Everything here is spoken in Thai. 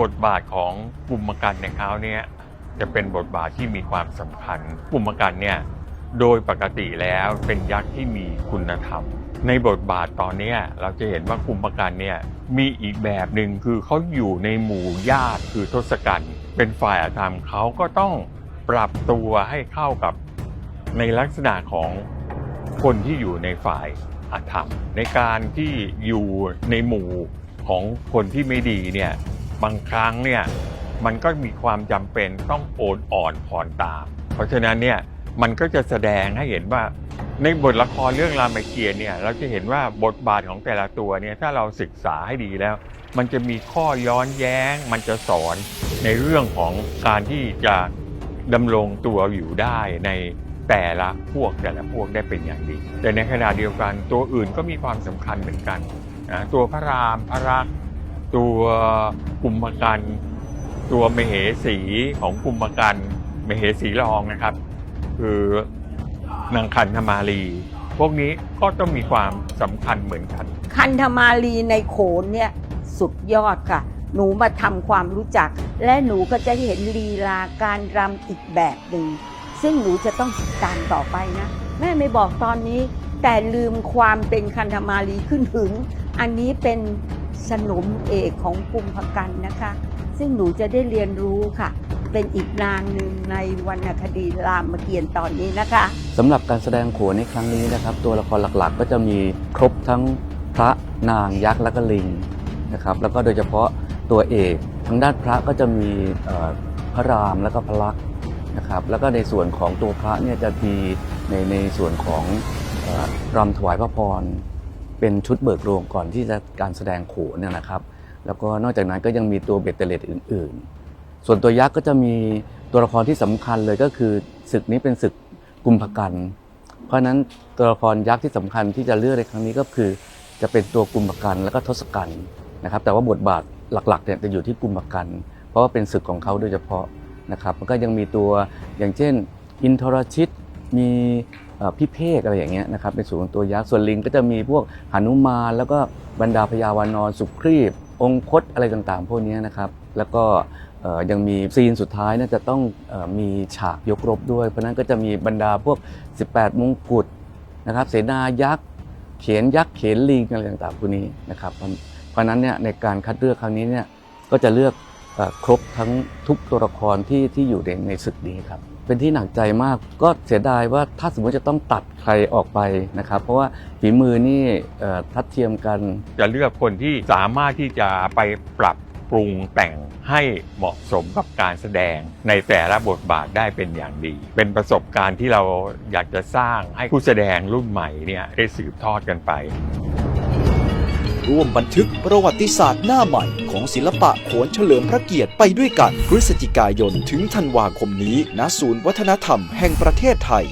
บทบาทของกลุ่มกันในคราวเนี้ยจะเป็นบทบาทที่มีความสำคัญกลุ่มกันเนี่ยโดยปกติแล้วเป็นยักษ์ที่มีคุณธรรม ในบทบาทตอนนี้เราจะเห็นว่ากลุ่มกันเนี่ยมีอีกแบบหนึ่งคือเขาอยู่ในหมู่ญาติคือทศกัณฐ์เป็นฝ่ายอาธรรมเขาก็ต้องปรับตัวให้เข้ากับในลักษณะของคนที่อยู่ในฝ่ายอาธรรม ในการที่อยู่ในหมู่ของคนที่ไม่ดีเนี่ย บางครั้งเนี่ยมันก็มีความจำเป็นต้องโอนอ่อนผ่อนตาม เพราะฉะนั้นเนี่ยมันก็จะแสดงให้เห็นว่าในบทละครเรื่องรามเกียรติ์เนี่ยเราจะเห็นว่าบทบาทของแต่ละตัวเนี่ยถ้าเราศึกษาให้ดีแล้ว มันจะมีข้อย้อนแย้ง มันจะสอนในเรื่องของการที่จะดำรงตัวอยู่ได้ในแต่ละพวกแต่ละพวกได้เป็นอย่างดี แต่ในขณะเดียวกันตัวอื่นก็มีความสำคัญเหมือนกันนะตัวพระรามพระรักษ์ ตัวกลุ่มภกันตัวเมเหสีของกลุ่มภกันเมเหสีรองนะครับ คือนางคันธมาลีพวกนี้ก็ต้องมีความสำคัญเหมือนกัน คันธมาลีในโขนเนี่ยสุดยอดค่ะ หนูมาทำความรู้จัก และหนูก็จะเห็นลีลาการรำอีกแบบหนึ่งซึ่งหนูจะต้องติดตามต่อไปนะ แม่ไม่บอกตอนนี้ แต่ลืมความเป็นคันธมาลีขึ้นถึง อันนี้เป็น สนมเอกของกุมภกันนะคะ ซึ่งหนูจะได้เรียนรู้ค่ะ เป็นอีกนางหนึ่งในวรรณคดีรามเกียรติ์ตอนนี้นะคะสำหรับการแสดงโขนในครั้งนี้นะครับ ตัวละครหลักๆ ก็จะมีครบทั้งพระนางยักษ์และก็ลิงนะครับแล้วก็โดยเฉพาะตัวเอกทางด้านพระก็จะมีพระรามและก็พระลักษณ์นะครับแล้วก็ในส่วนของตัวพระเนี่ยจะมีในในส่วนของอรำถวายพระพร เป็นชุดเบิกโรงก่อนที่จะการแสดงโขนเนี่ยนะครับ แล้วก็นอกจากนั้นก็ยังมีตัวเบ็ดเตล็ดอื่น ๆ ส่วนตัวยักษ์ก็จะมีตัวละครที่สำคัญเลยก็คือศึกนี้เป็นศึกกุมภกัน เพราะฉะนั้นตัวละครยักษ์ที่สำคัญที่จะเลือกในครั้งนี้ก็คือ จะเป็นตัวกุมภกันแล้วก็ทศกัณฐ์นะครับ แต่ว่าบทบาทหลักๆเนี่ยจะอยู่ที่กุมภกัน เพราะว่าเป็นศึกของเขาโดยเฉพาะนะครับ มันก็ยังมีตัวอย่างเช่น อินทรชิตมี พิเภกอะไรอย่างเงี้ยนะครับในส่วนของตัวยักษ์ส่วนลิงก็จะมีพวกหนุมานแล้วก็บรรดาพญาวานอนสุครีบองคตอะไรต่างๆ พวกนี้นะครับ แล้วก็ยังมีซีนสุดท้ายน่าจะต้องอมีฉากยกรบด้วย เพราะนั้นก็จะมีบรรดาพวก 18 มงกุฎนะครับ เสนายักษ์ เขียนยักษ์ เขียนลิงอะไรต่างๆพวกนี้นะครับ เพราะนั้นเนี่ยในการคัดเลือกครั้งนี้เนี่ยก็จะเลือกอครบทั้งทุกตัวละครที่ที่อยู่ในในศึกนี้ครับ เป็นที่หนักใจมาก ก็เสียดายว่าถ้าสมมติจะต้องตัดใครออกไปนะครับ เพราะว่าฝีมือนี่ทัดเทียมกัน จะเลือกคนที่สามารถที่จะไปปรับปรุงแต่งให้เหมาะสมกับการแสดงในแต่ละบทบาทได้เป็นอย่างดี เป็นประสบการณ์ที่เราอยากจะสร้างให้ผู้แสดงรุ่นใหม่เนี่ยได้สืบทอดกันไป ร่วมบันทึกประวัติศาสตร์หน้าใหม่ของศิลปะโขนเฉลิมพระเกียรติไปด้วยกันพฤศจิกายนถึงธันวาคมนี้ณศูนย์วัฒนธรรมแห่งประเทศไทย